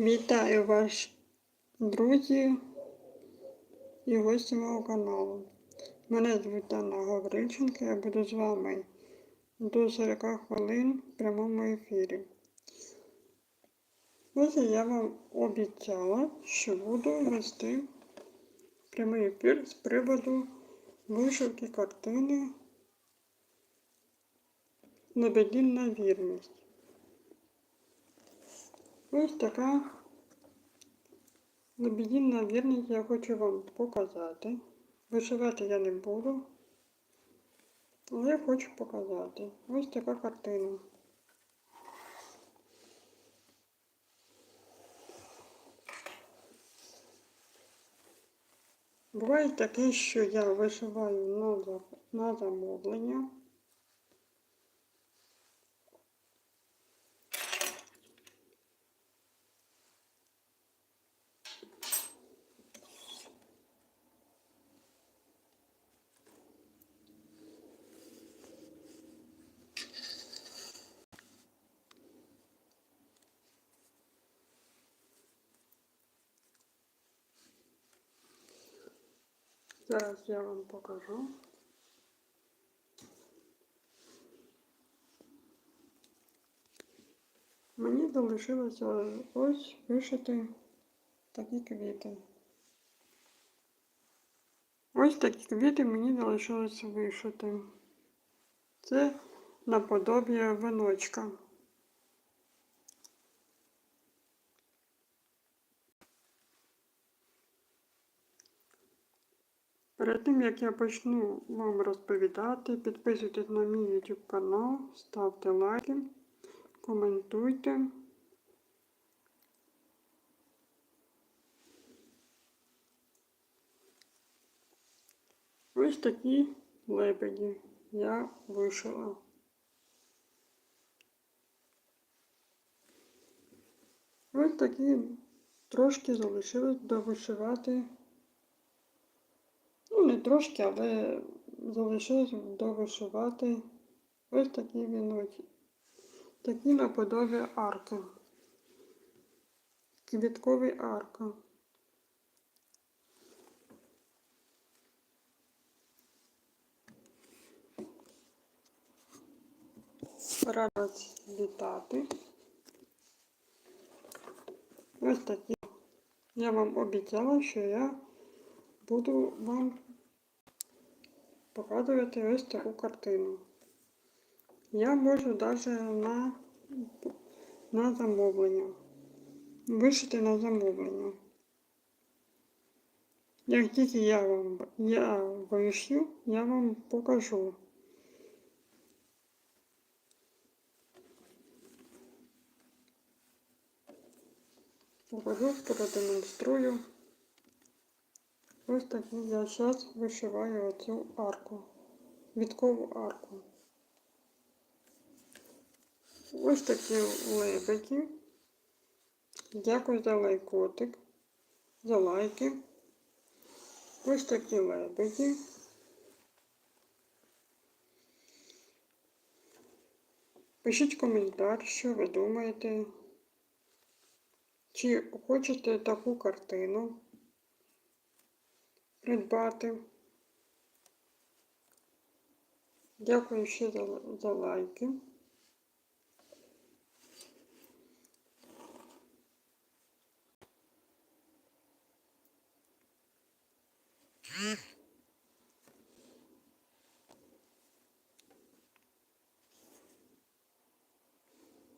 Вітаю вас, друзі і гості мого каналу. Мене звуть Анна Гаврильченко, я буду з вами до 40 хвилин в прямому ефірі. Ось я вам обіцяла, що буду вести прямий ефір з приводу вишивки картини Лебедінна вірність. Ось така лебедінна вірність я хочу вам показати. Вишивати я не буду, але хочу показати. Ось така картина. Буває таке, що я вишиваю на замовлення. Зараз я вам покажу. Мені залишилося ось вишити такі квіти. Ось такі квіти мені залишилося вишити. Це наподобія виночка. Перед тим, як я почну вам розповідати, підписуйтесь на мій YouTube канал, ставте лайки, коментуйте. Ось такі лебеді я вишила. Ось такі трошки залишилось довишивати. Ну, не трошки, але залишилось довишивати ось такі віночки. Такі наподобі арки. Квіткові арки. Рада вас вітати. Ось такі. Я вам обіцяла, що я буду вам показувати ось таку картину. Я можу навіть на, на замовлення. Вишити на замовлення. Як тільки я вам я вишью, я вам покажу. Покажу, продемонструю. Ось такі я зараз вишиваю оцю арку, віткову арку. Ось такі лебеді. Дякую за лайкотик, за лайки. Ось такі лебеді. Пишіть коментар, що ви думаєте. Чи хочете таку картину придбати? Дякую ще за, за лайки.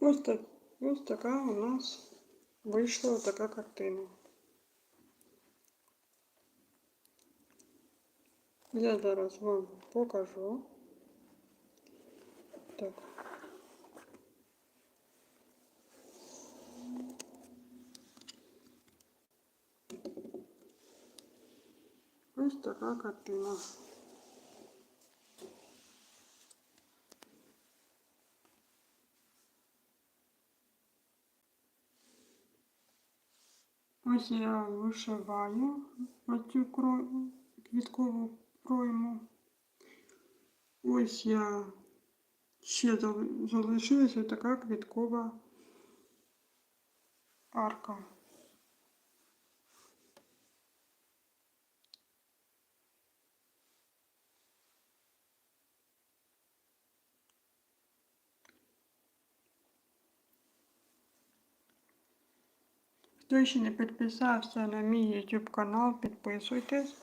Ось так, ось така у нас вийшла така картина. Я зараз вам покажу. Так. Ось така картина. Ось я вишиваю оцю квіткову. Ось я ще зал- залишилася така квіткова арка. Хто ще не підписався на мій YouTube канал, підписуйтесь,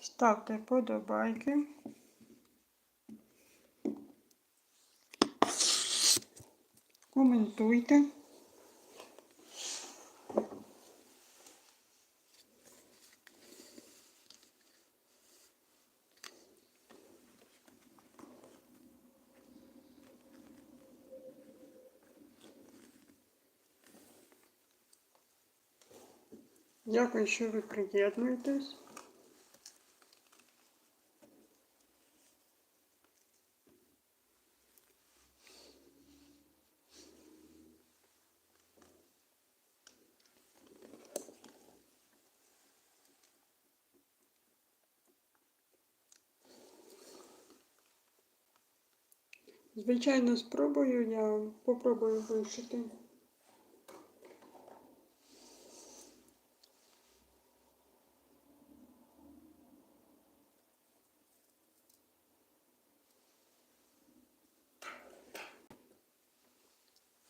ставте подобайки. Коментуйте. Дякую, що ви приєднуєтесь. Звичайно, спробую, я попробую вишити.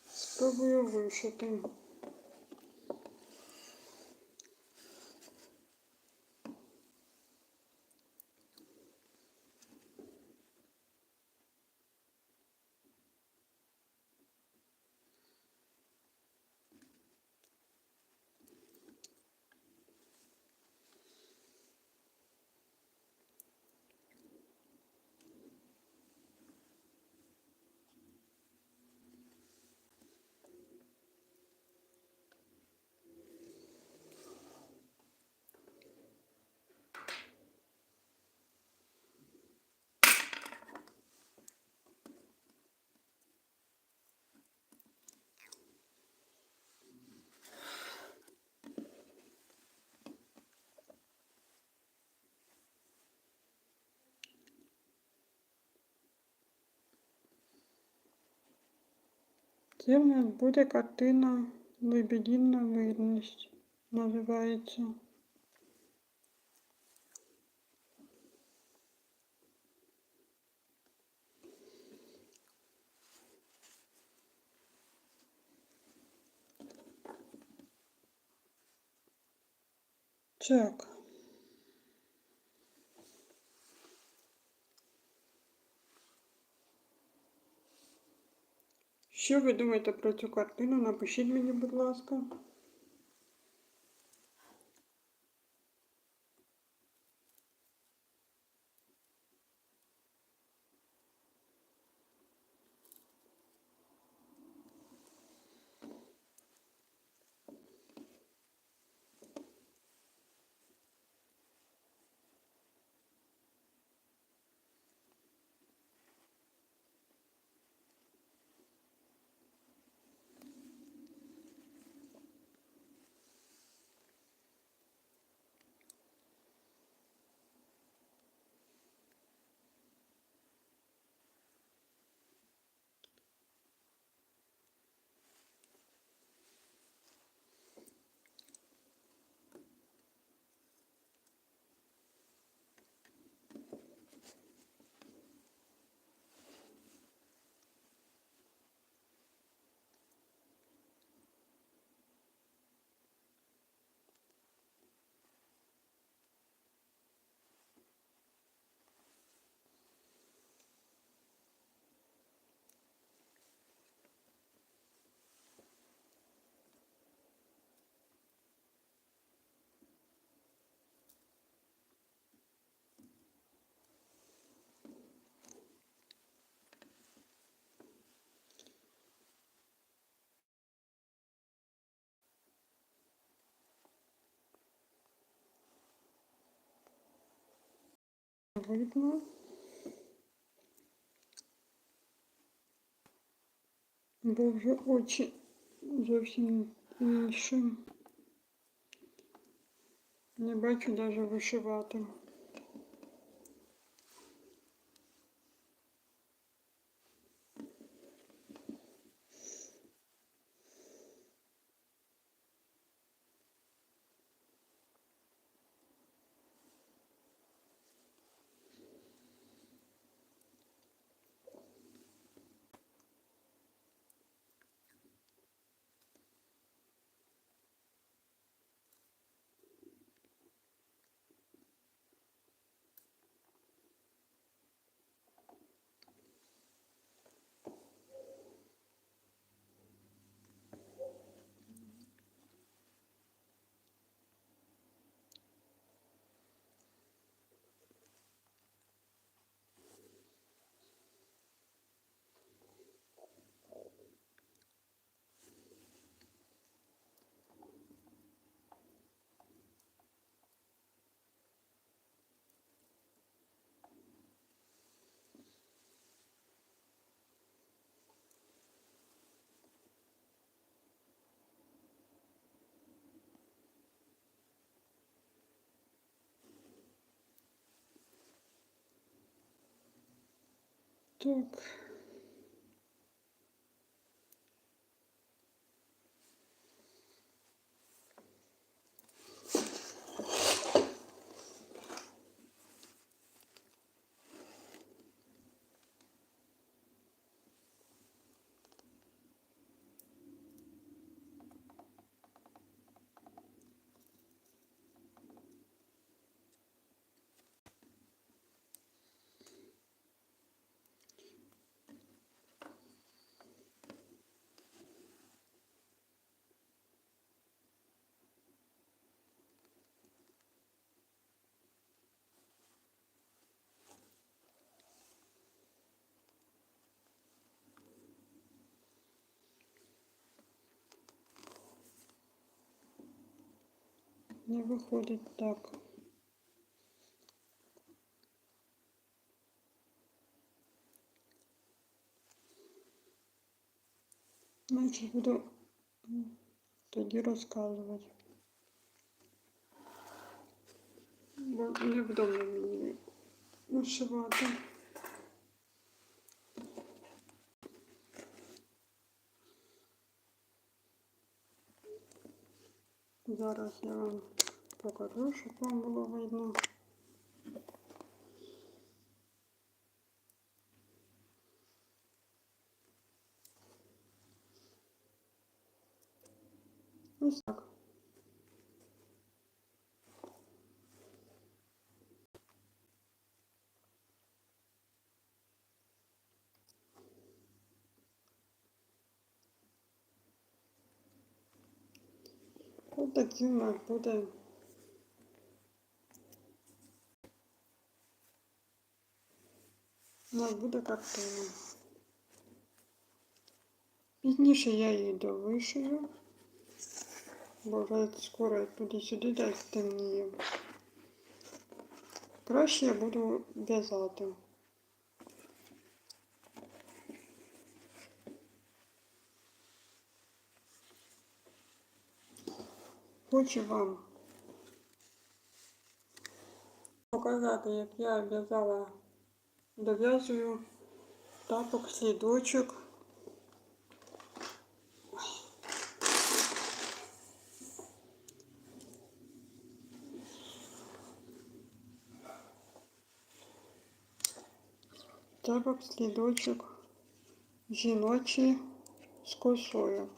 Спробую вишити. Це в нас буде картина Лебедінна вірність. Називається. Так. Що ви думаєте про цю картину? Напишіть мені, будь ласка. Видно. Бо вже очі зовсім інші. Не бачу навіть вишивати. Так. Не виходить так. Значить, буду тоді розказувати. Бо невдобно мені вишивати. Зараз я вам покажу, щоб вам було видно. Ось так. Нас буде у нас буде картина. Пізніше я її довишию, бо вже скоро туди-сюди десь темніє. Краще я буду в'язати. Хочу вам показати, як я в'язала, дов'язую тапок слідочок. Тапок слідочок жіночий з косою.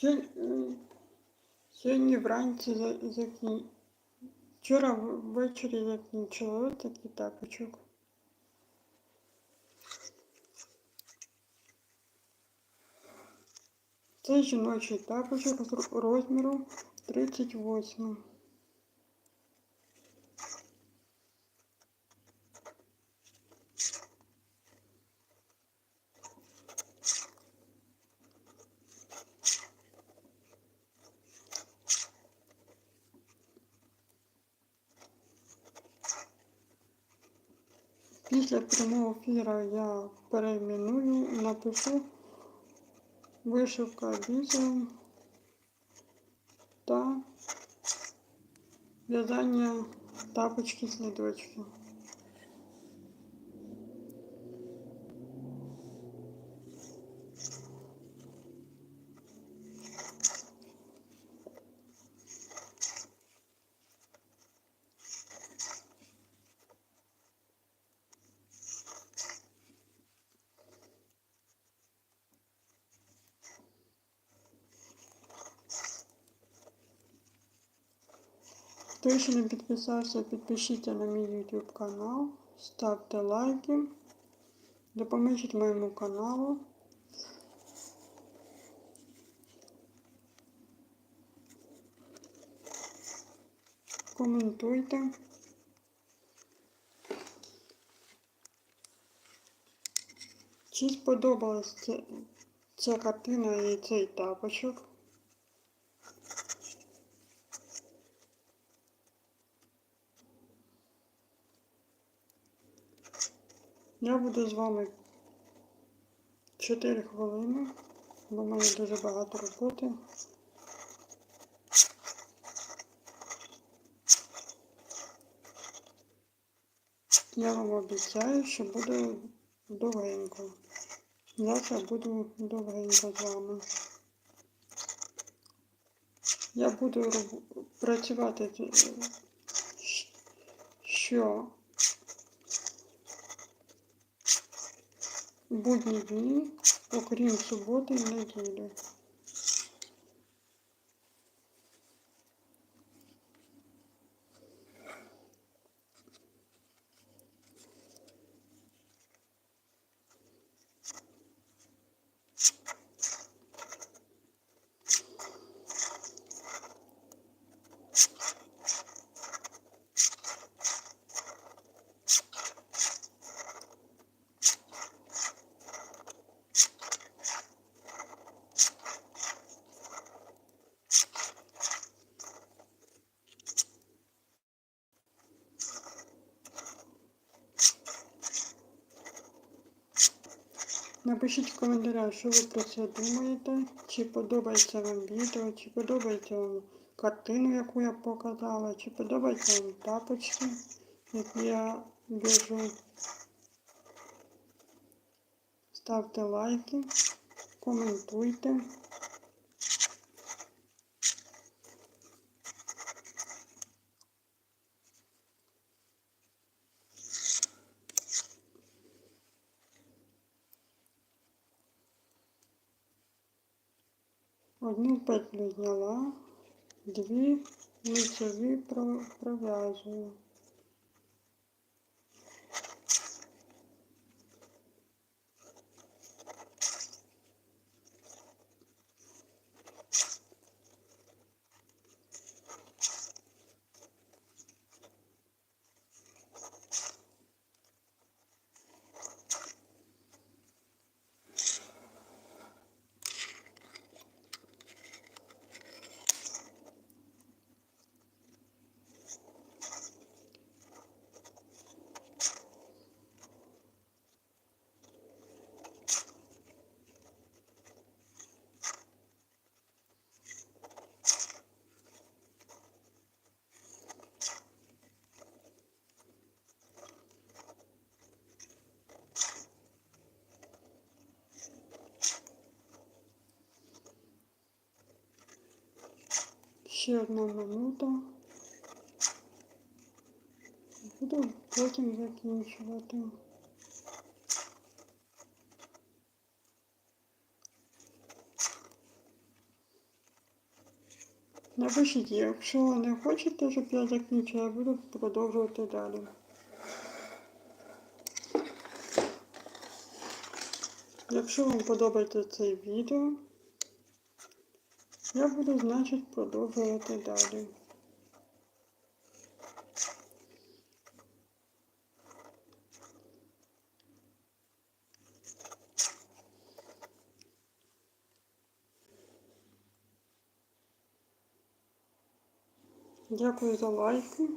Сьогодні, е, сьогодні вранці за- закін... Вчора ввечері закінчила такий тапочок. Це жіночий тапочок з ро- розміру 38. Після прямого ефіру я перейменую, напишу вишивка бісером та в'язання тапочки Хто ще не підписався, підпишіться на мій YouTube канал, ставте лайки, допоможіть моєму каналу. Коментуйте. Чи сподобалось це, Ця картина і цей тапочок. Я буду з вами 4 хвилини, бо в мене дуже багато роботи. Я вам обіцяю, що буде довгенько. Завтра буду довгенько з вами. Я буду працювати що будні дні, окрім суботи і неділі. Напишіть в коментарях, що ви про це думаєте, чи подобається вам відео, чи подобається вам картину, яку я показала, чи подобаються вам тапочки, які я в'яжу. Ставте лайки, коментуйте. Одну петлю зняла, дві лицеві про- пров'язую. Ще одна минута. Буду потім закінчувати. Напишіть, якщо не хочете, щоб я закінчила, я буду продовжувати далі. Якщо вам подобається це відео, я буду, значить, продовжувати далі. Дякую за лайки.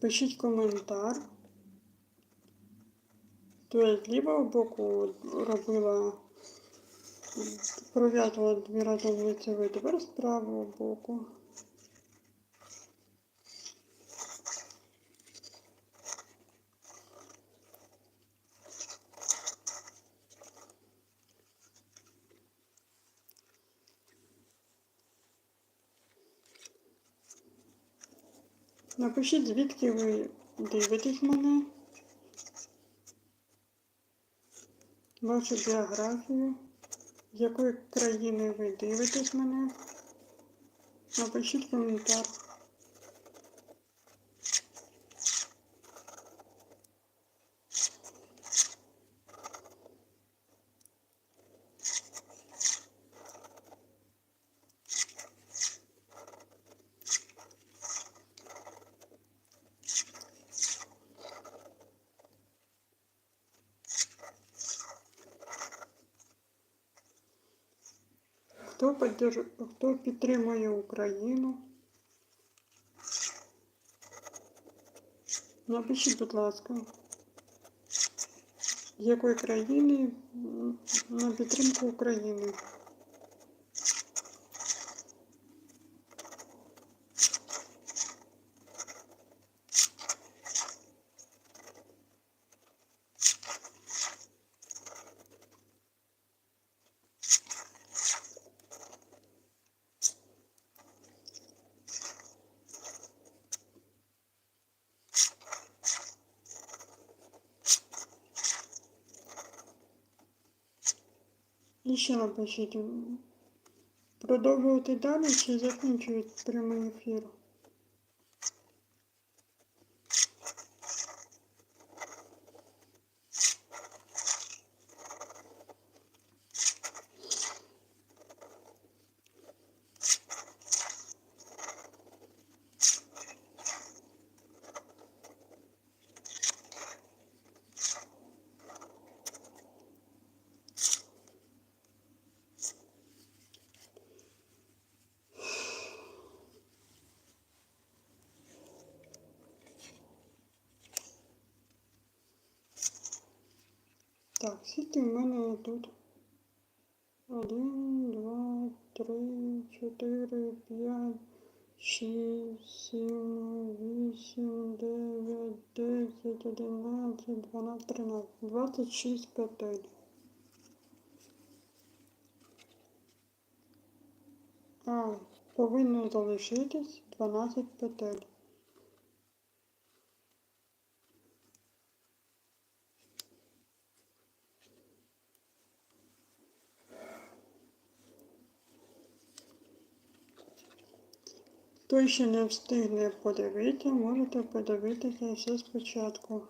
Пишіть коментар. То я з лівого боку робила, пров'язувала дві разом лицевий, тепер з правого боку. Напишіть, звідки ви дивитесь мене, вашу біографію, з якої країни ви дивитесь мене. Напишіть коментар. Хто, поддерж... Хто підтримує Україну? Напишіть, будь ласка, з якої країни на підтримку України. М, продовжувати далі чи закінчують прямий ефір? Так, скільки в мене тут? Один, два, три, чотири, п'ять, шість, сім, вісім, дев'ять, десять, одинадцять, дванадцять, тринадцять. Двадцять шість петель. А, повинно залишитись 12 петель. Хто ще не встигне подивитися, можете подивитися все спочатку.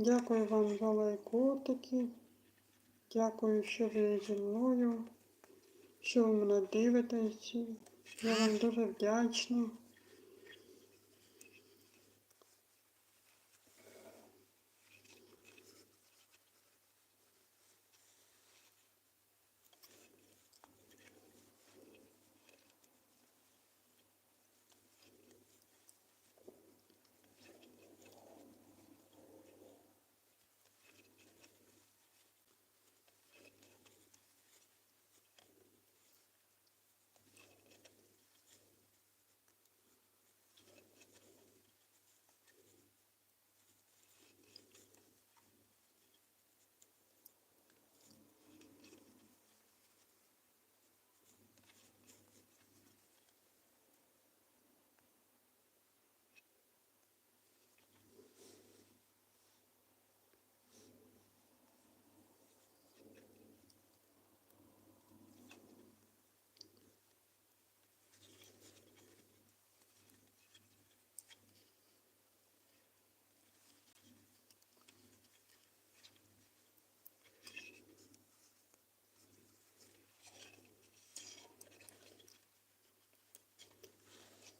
Дякую вам за лайкотики. Дякую, що ви зі мною, що ви мене дивитесь. Я вам дуже вдячна.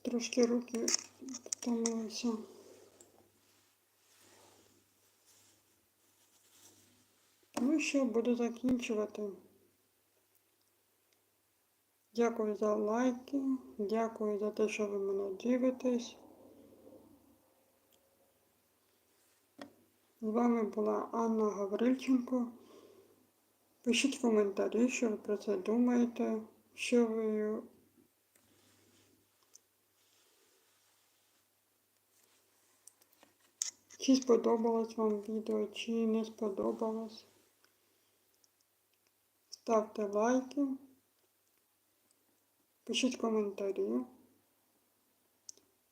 Трошки руки втомилися. Ну що, буду закінчувати. Дякую за лайки, дякую за те, що ви мене дивитесь. З вами була Анна Гаврильченко. Пишіть коментарі, що ви про це думаєте, що ви Чи сподобалось вам відео, чи не сподобалось. Ставте лайки, пишіть коментарі.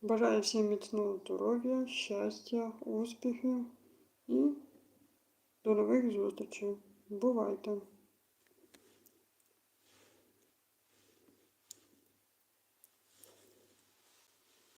Бажаю всім міцного здоров'я, щастя, успіхів і до нових зустрічей. Бувайте!